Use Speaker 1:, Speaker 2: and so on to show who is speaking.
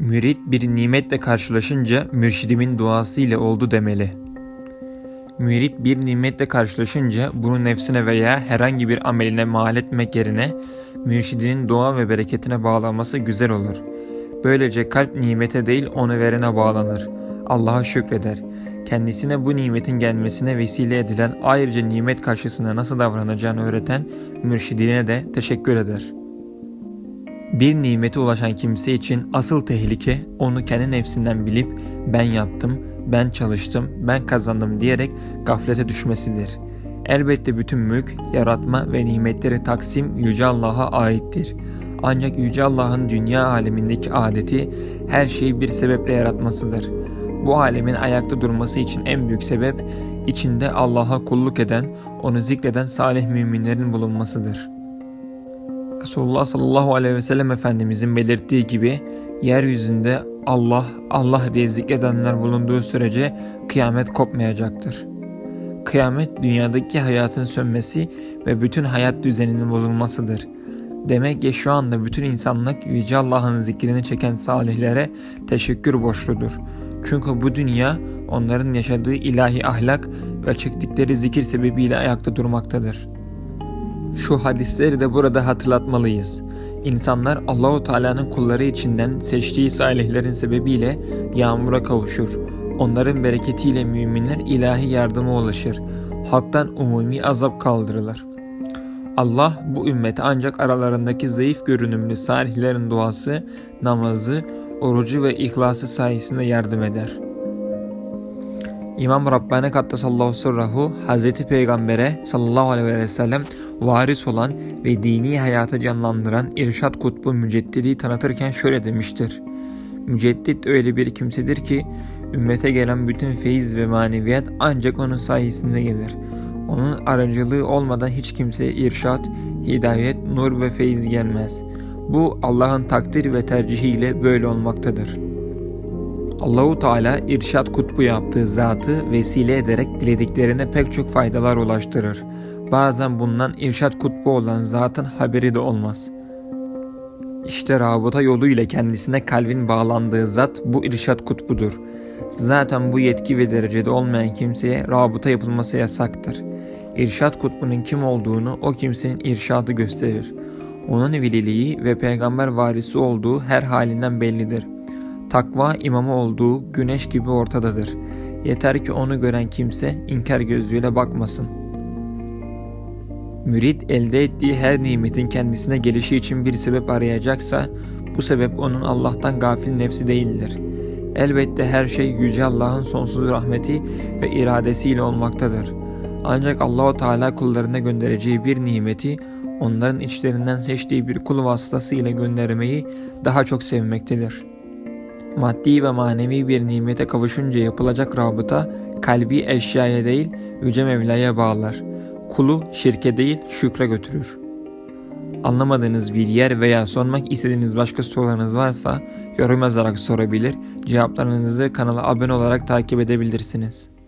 Speaker 1: Mürit bir nimetle karşılaşınca mürşidimin duası ile oldu demeli. Mürit bir nimetle karşılaşınca bunu nefsine veya herhangi bir ameline mal etmek yerine mürşidinin dua ve bereketine bağlanması güzel olur. Böylece kalp nimete değil onu verene bağlanır. Allah'a şükreder. Kendisine bu nimetin gelmesine vesile edilen ayrıca nimet karşısında nasıl davranacağını öğreten mürşidine de teşekkür eder.'' Bir nimete ulaşan kimse için asıl tehlike onu kendi nefsinden bilip ben yaptım, ben çalıştım, ben kazandım diyerek gaflete düşmesidir. Elbette bütün mülk, yaratma ve nimetleri taksim Yüce Allah'a aittir. Ancak Yüce Allah'ın dünya alemindeki adeti her şeyi bir sebeple yaratmasıdır. Bu alemin ayakta durması için en büyük sebep içinde Allah'a kulluk eden, onu zikreden salih müminlerin bulunmasıdır.'' Resulullah sallallahu aleyhi ve sellem Efendimizin belirttiği gibi yeryüzünde Allah, Allah diye zikredenler bulunduğu sürece kıyamet kopmayacaktır. Kıyamet dünyadaki hayatın sönmesi ve bütün hayat düzeninin bozulmasıdır. Demek ki şu anda bütün insanlık Yüce Allah'ın zikrini çeken salihlere teşekkür borçludur. Çünkü bu dünya onların yaşadığı ilahi ahlak ve çektikleri zikir sebebiyle ayakta durmaktadır.'' Şu hadisleri de burada hatırlatmalıyız. İnsanlar Allahu Teala'nın kulları içinden seçtiği salihlerin sebebiyle yağmura kavuşur. Onların bereketiyle müminler ilahi yardıma ulaşır. Halktan umumi azap kaldırılır. Allah bu ümmete ancak aralarındaki zayıf görünümlü salihlerin duası, namazı, orucu ve ihlası sayesinde yardım eder.'' İmam Rabbani Kaddesallahu Sırrahu Hazreti Peygamber'e sallallahu aleyhi ve sellem varis olan ve dini hayatı canlandıran İrşad Kutbu Müceddidi tanıtırken şöyle demiştir. Müceddit öyle bir kimsedir ki ümmete gelen bütün feyiz ve maneviyat ancak onun sayesinde gelir. Onun aracılığı olmadan hiç kimseye irşat, hidayet, nur ve feyiz gelmez. Bu Allah'ın takdir ve tercihiyle böyle olmaktadır.'' Allahu Teala irşat kutbu yaptığı zatı vesile ederek dilediklerine pek çok faydalar ulaştırır. Bazen bundan irşat kutbu olan zatın haberi de olmaz. İşte rabıta yoluyla kendisine kalbin bağlandığı zat bu irşat kutbudur. Zaten bu yetki ve derecede olmayan kimseye rabıta yapılması yasaktır. İrşat kutbunun kim olduğunu o kimsenin irşadı gösterir. Onun veliliği ve peygamber varisi olduğu her halinden bellidir.'' Takva imamı olduğu güneş gibi ortadadır. Yeter ki onu gören kimse inkar gözüyle bakmasın. Mürid elde ettiği her nimetin kendisine gelişi için bir sebep arayacaksa bu sebep onun Allah'tan gafil nefsi değildir. Elbette her şey Yüce Allah'ın sonsuz rahmeti ve iradesiyle olmaktadır. Ancak Allahu Teala kullarına göndereceği bir nimeti onların içlerinden seçtiği bir kul vasıtasıyla göndermeyi daha çok sevmektedir.'' Maddi ve manevi bir nimete kavuşunca yapılacak rabıta kalbi eşyaya değil Yüce Mevla'ya bağlar. Kulu şirke değil şükre götürür. Anlamadığınız bir yer veya sormak istediğiniz başka sorularınız varsa yorum yazarak sorabilir, cevaplarınızı kanala abone olarak takip edebilirsiniz.